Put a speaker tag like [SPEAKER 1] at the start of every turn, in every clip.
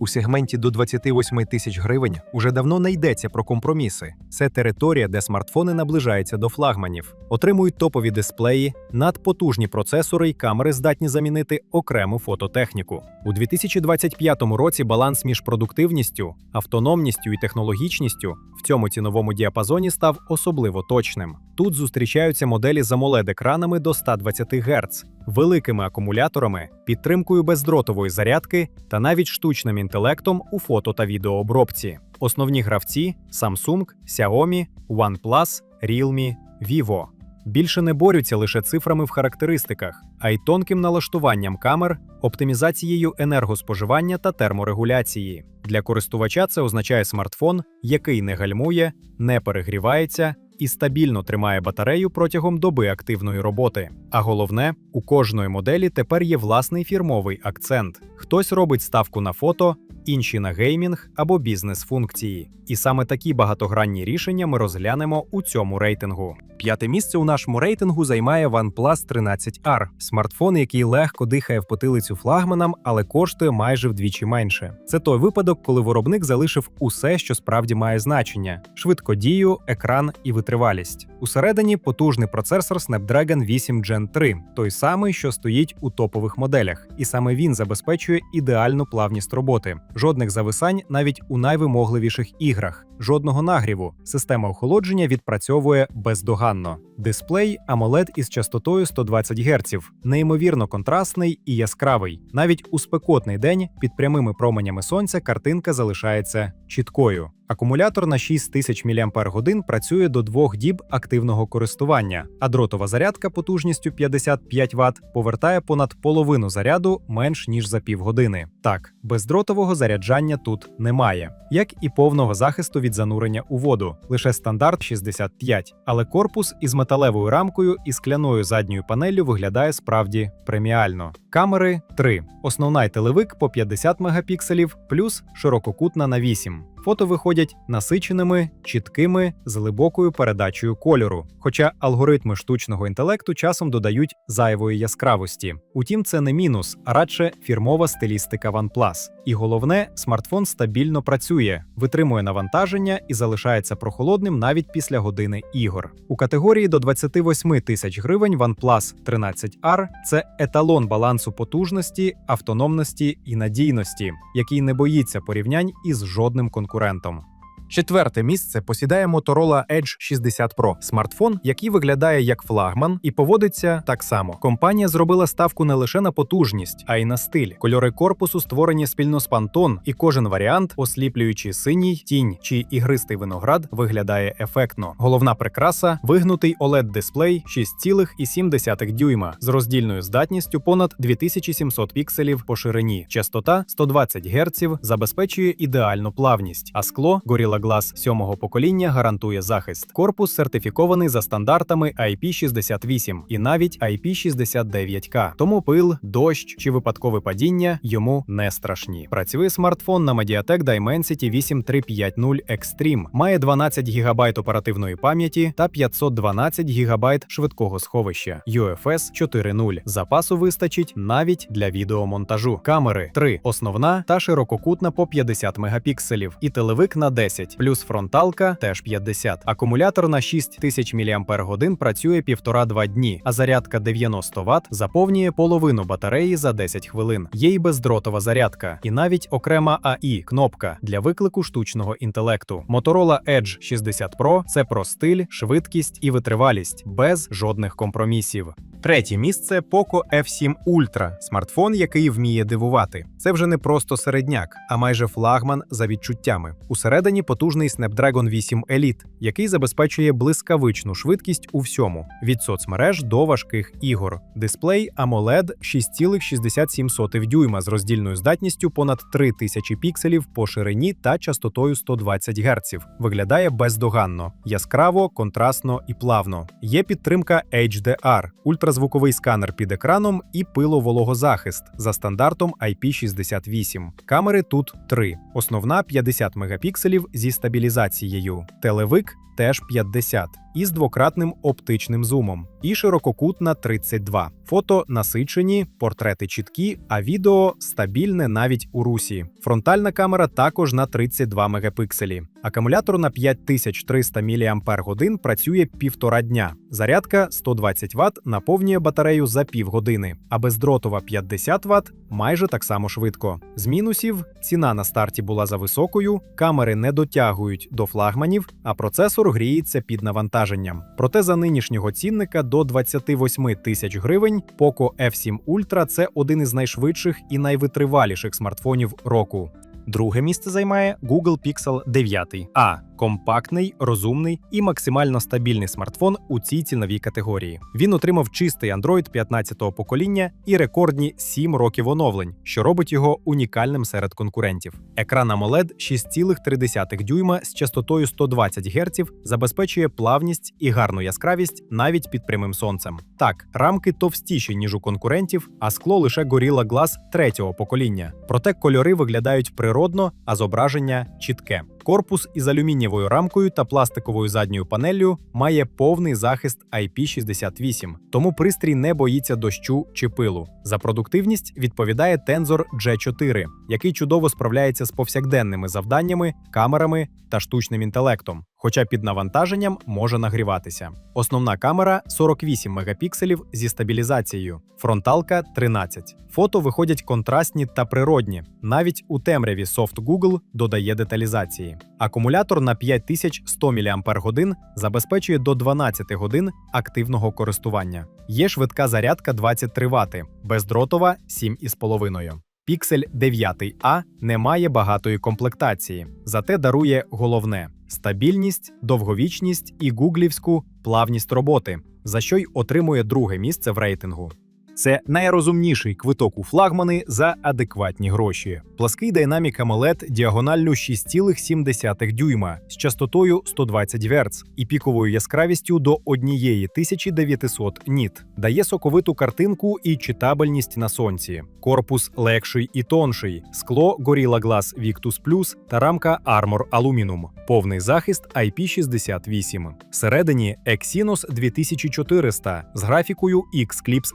[SPEAKER 1] У сегменті до 28 тисяч гривень уже давно не йдеться про компроміси. Це територія, де смартфони наближаються до флагманів, отримують топові дисплеї, надпотужні процесори й камери здатні замінити окрему фототехніку. У 2025 році баланс між продуктивністю, автономністю і технологічністю в цьому ціновому діапазоні став особливо точним. Тут зустрічаються моделі з amoled екранами до 120 Гц, великими акумуляторами, підтримкою бездротової зарядки та навіть штучним інтелектом у фото та відеообробці. Основні гравці Samsung, Xiaomi, OnePlus, Realme, Vivo. Більше не борються лише цифрами в характеристиках, а й тонким налаштуванням камер, оптимізацією енергоспоживання та терморегуляції. Для користувача це означає смартфон, який не гальмує, не перегрівається і стабільно тримає батарею протягом доби активної роботи. А головне, у кожної моделі тепер є власний фірмовий акцент. Хтось робить ставку на фото, інші на геймінг або бізнес-функції. І саме такі багатогранні рішення ми розглянемо у цьому рейтингу. П'яте місце у нашому рейтингу займає OnePlus 13R – смартфон, який легко дихає в потилицю флагманам, але коштує майже вдвічі менше. Це той випадок, коли виробник залишив усе, що справді має значення: швидкодію, екран і витривалість. Усередині потужний процесор Snapdragon 8 Gen 3, той самий, що стоїть у топових моделях, і саме він забезпечує ідеальну плавність роботи, жодних зависань навіть у найвимогливіших іграх. Жодного нагріву. Система охолодження відпрацьовує бездоганно. Дисплей AMOLED із частотою 120 Гц, неймовірно контрастний і яскравий. Навіть у спекотний день під прямими променями сонця картинка залишається чіткою. Акумулятор на 6000 мАч працює до двох діб активного користування, а дротова зарядка потужністю 55 Вт повертає понад половину заряду менш ніж за півгодини. Так, бездротового заряджання тут немає, як і повного захисту від занурення у воду, лише стандарт 65. Але корпус із металевою рамкою і скляною задньою панеллю виглядає справді преміально. Камери 3. Основна й телевик по 50 мегапікселів, плюс ширококутна на 8. Фото виходять насиченими, чіткими, з глибокою передачею кольору. Хоча алгоритми штучного інтелекту часом додають зайвої яскравості. Утім, це не мінус, а радше фірмова стилістика OnePlus. І головне, смартфон стабільно працює, витримує навантаження і залишається прохолодним навіть після години ігор. У категорії до 28 тисяч гривень OnePlus 13R – це еталон балансу потужності, автономності і надійності, який не боїться порівнянь із жодним конкурентом конкурентом. Четверте місце посідає Motorola Edge 60 Pro – смартфон, який виглядає як флагман і поводиться так само. Компанія зробила ставку не лише на потужність, а й на стиль. Кольори корпусу створені спільно з Pantone, і кожен варіант, осліплюючи синій, тінь чи ігристий виноград, виглядає ефектно. Головна прикраса вигнутий oled дисплей 6,7 дюйма з роздільною здатністю понад 2700 пікселів по ширині. Частота 120 Гц забезпечує ідеальну плавність, а скло Gorilla Glass сьомого покоління гарантує захист. Корпус сертифікований за стандартами IP68 і навіть IP69K. Тому пил, дощ чи випадкове падіння йому не страшні. Працює смартфон на Mediatek Dimensity 8350 Extreme, має 12 ГБ оперативної пам'яті та 512 ГБ швидкого сховища. UFS 4.0. Запасу вистачить навіть для відеомонтажу. Камери 3 основна та ширококутна по 50 мегапікселів, і телевик на 10, плюс фронталка теж 50. Акумулятор на 6000 мАч працює 1,5-2 дні, а зарядка 90 Вт заповнює половину батареї за 10 хвилин. Є й бездротова зарядка, і навіть окрема AI кнопка для виклику штучного інтелекту. Motorola Edge 60 Pro це про стиль, швидкість і витривалість без жодних компромісів. Третє місце Poco F7 Ultra – смартфон, який вміє дивувати. Це вже не просто середняк, а майже флагман за відчуттями. Усередині потужний Snapdragon 8 Elite, який забезпечує блискавичну швидкість у всьому: від соцмереж до важких ігор. Дисплей AMOLED 6,67 дюйма з роздільною здатністю понад 3000 пікселів по ширині та частотою 120 Гц. Виглядає бездоганно, яскраво, контрастно і плавно. Є підтримка HDR, ультразвуковий сканер під екраном і пиловологозахист за стандартом IP68. Камери тут три: основна 50 мегапікселів зі стабілізацією, телевик теж 50, із двократним оптичним зумом, і ширококутна 32. Фото насичені, портрети чіткі, а відео стабільне навіть у русі. Фронтальна камера також на 32 мегапикселі. Акумулятор на 5300 мАч працює півтора дня. Зарядка 120 Вт наповнює батарею за півгодини, а бездротова 50 Вт майже так само швидко. З мінусів ціна на старті була за високою, камери не дотягують до флагманів, а процесор гріється під навантаженням. Проте за нинішнього цінника до 28 тисяч гривень Poco F7 Ultra – це один із найшвидших і найвитриваліших смартфонів року. Друге місце займає Google Pixel 9 А компактний, розумний і максимально стабільний смартфон у цій ціновій категорії. Він отримав чистий Android 15-го покоління і рекордні 7 років оновлень, що робить його унікальним серед конкурентів. Екран AMOLED 6,3 дюйма з частотою 120 Гц забезпечує плавність і гарну яскравість навіть під прямим сонцем. Так, рамки товстіші ніж у конкурентів, а скло лише Gorilla Glass третього покоління. Проте кольори виглядають природно, а зображення чітке. Корпус із алюмінієвою рамкою та пластиковою задньою панеллю має повний захист IP68, тому пристрій не боїться дощу чи пилу. За продуктивність відповідає Tensor G4, який чудово справляється з повсякденними завданнями, камерами та штучним інтелектом, хоча під навантаженням може нагріватися. Основна камера 48 мегапікселів зі стабілізацією, фронталка 13. Фото виходять контрастні та природні. Навіть у темряві Soft Google додає деталізації. Акумулятор на 5100 мАч забезпечує до 12 годин активного користування. Є швидка зарядка 23 Вт, бездротова 7,5. Pixel 9a не має багатої комплектації, зате дарує головне стабільність, довговічність і гуглівську плавність роботи, за що й отримує друге місце в рейтингу. Це найрозумніший квиток у флагмани за адекватні гроші. Плаский Dynamic AMOLED діагонально 6,7 дюйма з частотою 120 Гц і піковою яскравістю до 1900 ніт. Дає соковиту картинку і читабельність на сонці. Корпус легший і тонший, скло Gorilla Glass Victus Plus та рамка Armor Aluminum. Повний захист IP68. Всередині Exynos 2400 з графікою X-Clips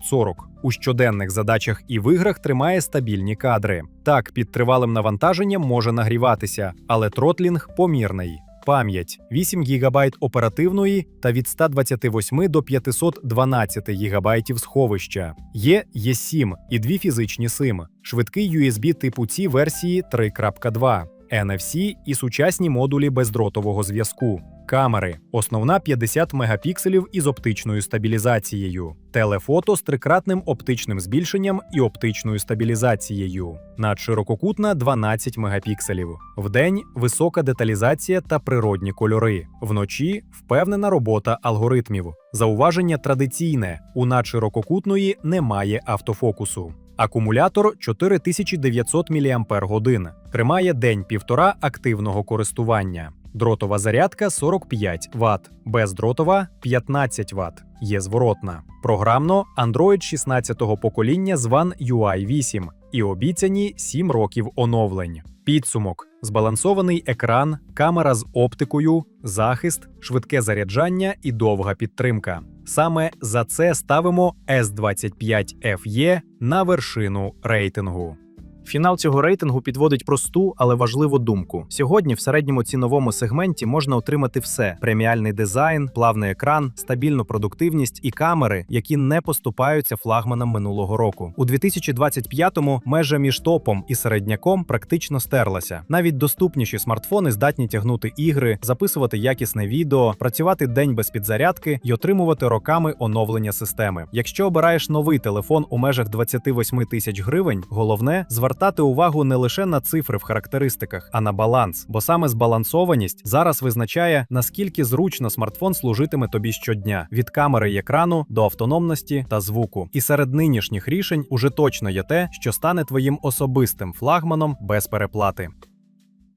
[SPEAKER 1] 940. У щоденних задачах і в іграх тримає стабільні кадри. Так, під тривалим навантаженням може нагріватися, але тротлінг помірний. Пам'ять 8 ГБ оперативної та від 128 до 512 ГБ сховища. Є Є7 і дві фізичні сим, швидкий USB типу C версії 3.2. NFC і сучасні модулі бездротового зв'язку. Камери, основна 50 мегапікселів із оптичною стабілізацією, телефото з трикратним оптичним збільшенням і оптичною стабілізацією, надширококутна 12 мегапікселів. Вдень висока деталізація та природні кольори. Вночі впевнена робота алгоритмів. Зауваження традиційне: у надширококутної немає автофокусу. Акумулятор 4900 мАч. Тримає день-півтора активного користування. Дротова зарядка 45 Вт, бездротова 15 Вт. Є зворотна. Програмно Android 16-го покоління з One UI 8 і обіцяні 7 років оновлень. Підсумок: збалансований екран, камера з оптикою, захист, швидке заряджання і довга підтримка. Саме за це ставимо S25FE на вершину рейтингу.
[SPEAKER 2] Фінал цього рейтингу підводить просту, але важливу думку. Сьогодні в середньому ціновому сегменті можна отримати все: преміальний дизайн, плавний екран, стабільну продуктивність і камери, які не поступаються флагманам минулого року. У 2025-му межа між топом і середняком практично стерлася. Навіть доступніші смартфони здатні тягнути ігри, записувати якісне відео, працювати день без підзарядки і отримувати роками оновлення системи. Якщо обираєш новий телефон у межах 28 тисяч гривень, головне звертати увагу не лише на цифри в характеристиках, а на баланс, бо саме збалансованість зараз визначає наскільки зручно смартфон служитиме тобі щодня від камери й екрану до автономності та звуку. І серед нинішніх рішень уже точно є те, що стане твоїм особистим флагманом без переплати.